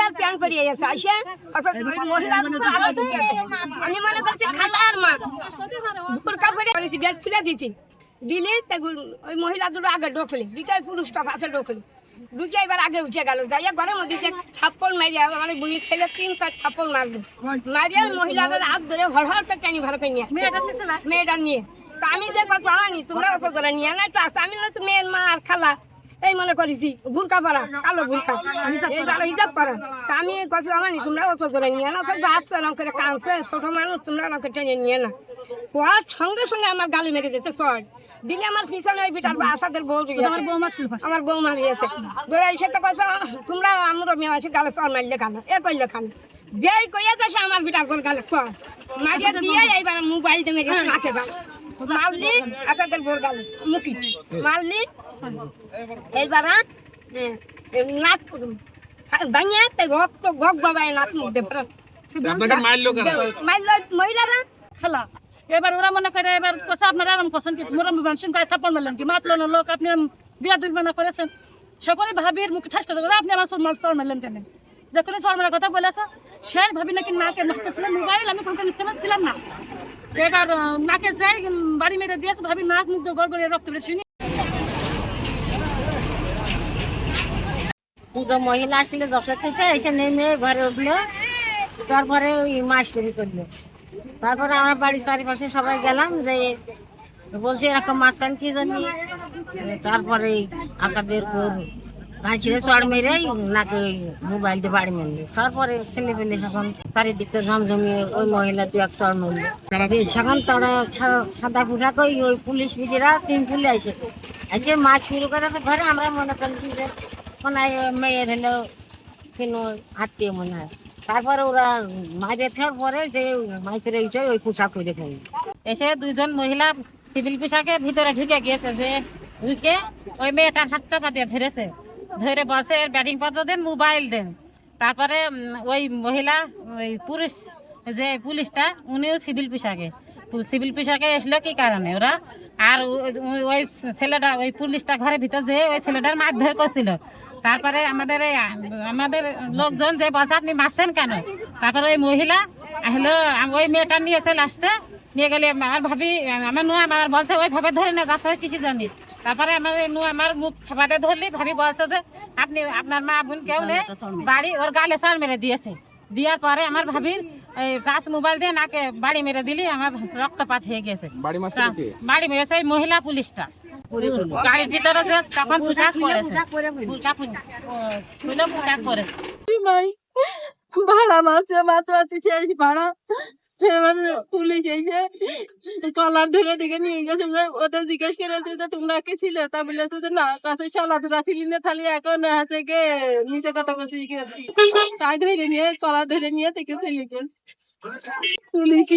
আর pant পরিয়ে গেছে আসে মহিলা। আমি মনে করছি খালা আর মা বোরকা পরে করেছি গেট খুলে দিছি দিলে তা ওই মহিলা দুটো আগে ঢোকলি দুইটাই পুরুষটা পাশে ঢোকলি ঢুকে এবার আগে উঠে গেল যাইয়া ঘরের মধ্যে যে থাপ্পড় মারিয়া আমার বুনির ছেলে তিন চার থাপ্পড় মারলো মারিয়া মহিলাদের হাত ধরে হর করে টানি ভালো করে নিয়ে। মেয়েটা নিয়ে তা আমি যে কথা আনি তোমরা অত করে নিয়ে না একটু আসতে আমি মেয়ের মা আর খালা এই মনে করেছি বুরকা পরা কালো বুরকা এইবার হিজাব পরা তা আমি কথা আমানি তোমরা অত করে নিয়ে না তো যাচ্ছে না করে কাঁদছে। ছোট মানুষ তোমরা আমাকে টেনে নিয়ে না কোয়ার সঙ্গে সঙ্গে আমার গালি মেরে দিচ্ছে চল দিলে আমার পিছনে ওই বিটার বা আসাদের বউ আমার বৌমা আমার বৌমা রয়েছে ধরে এসে তো কথা তোমরা আমরা মেয়ে আছে গালে চল মারলে খান এ করলে খান যেই কইয়া যাচ্ছে আমার বিটার কোন গালে চল মারিয়ে দিয়ে এইবার মোবাইল দিয়ে মেরে নাকে বান মারলি আসাদের বোর গালে মুখি মারলি এইবার নাক ভাঙিয়ে তাই রক্ত গগ গবায় নাক মুখ দেব আপনাকে মারলো কেন মারলো মহিলারা খালা। এবার ওরা মনে করে এবার কোসা আপনারা আরাম করছেন কি? মোরা মেনশন করে থাপ্পড় মারলেন কি? মাতলো না লোক আপনি বিয়া দুর্বনা করেছেন? সকলে ভাবির মুখ ঠাস করে আপনি আমার সব চড় মারলেন কেন? যখন চড় মারার কথা বলেছে সে ভাবি নাকি নাকে মারতে ছিল মোবাইল আমি কোনো ছিলাম না। এবার নাকে যাই বাড়ি মেরে দিয়েছে ভাবি নাক মুখ গড় গড়িয়ে রক্ত বেশি দুটো মহিলা আসছিল দশটা থেকে, এসে নেমে ঘরে উঠল। তারপরে ওই মাছ তৈরি করল। তারপরে আমার বাড়ির চারিপাশে সবাই গেলাম, যে বলছে এরকম মাছটান কি জানি তারপরে আসাদের গাছ ছিঁড়ে চড় মেরে নাকে মোবাইল দিয়ে বাড়ি মারলো। তারপরে ছেলে পেলে যখন চারিদিকে জমজমিয়ে ওই মহিলা দু এক চড় মারলো। যে তারা সাদা পোশাক ওই ওই পুলিশ বিজিরা সিম্পলে এসেছে আজকে মাছ শুরু করে তো ঘরে আমরা মনে করছি যে মনে মেয়ের হলো কেন আত্মীয় মনে হয়। তারপরে ওরা মাঝে থাকার পরে যে মাইকের এইটাই ওই পোশাক করে ফেলল। এসে দুইজন মহিলা সিভিল পোশাকে ভিতরে ঢুকে গিয়েছে যে ঢুকে ওই মেয়েটার হাত চাপা দিয়ে ধরেছে। ধরে বসে ব্যাটিং পত্র দেন মোবাইল দেন। তারপরে ওই মহিলা, ওই পুরুষ, যে পুলিশটা, উনিও সিভিল পোশাকে। সিভিল পোশাকে এসলো কি কারণে? ওরা আর ওই- ছেলেটা, ওই পুলিশটা ঘরের ভিতর যে ওই ছেলেটার মারধর করছিল। তারপরে আমাদের আমাদের লোকজন যে বলছে আপনি মারছেন কেন? তারপরে ওই মহিলা হলো ওই মেয়েটা নিয়েছে লাস্টে নিয়ে গেলে, আমার ভাবি, আমার নু আমার বলছে, ওইভাবে ধরে না, যাচ্ছে কিছু জানি তারপরে আমার আমার মুখ খাবারে ধরলি ভাবি বলছে যে আপনি আপনার মা বোন কেউ নেই বাড়ি ওর গালে সার মেরে দিয়েছে। দেওয়ার পরে আমার ভাবির এই টাচ মোবাইল দিয়ে নাকে বাড়ি মেরে দিলি আমার রক্তপাত হয়ে গেছে। বাড়ি মাসে কে? মেরেছে এই মহিলা পুলিশটা। গাড়ির ভিতরে যে তখন পোশাক পরেছে। পোশাক পোশাক পরেছে ভাড়া মাসে মাছ মাছ শেষ ভাড়া। এবারে পুলিশ এসে কলার ধরে দিকে নিয়ে গেছে ওদের জিজ্ঞেস করেছে যে তোমরা কি ছিলে? তা বলেছে যে না, কাছে সলা ধরা ছিলি না তাহলে এখন আছে গে নিচে কথা বলছি তাই ধরে নিয়ে, কলার ধরে নিয়ে থেকে চলে গেছে। পুলিশ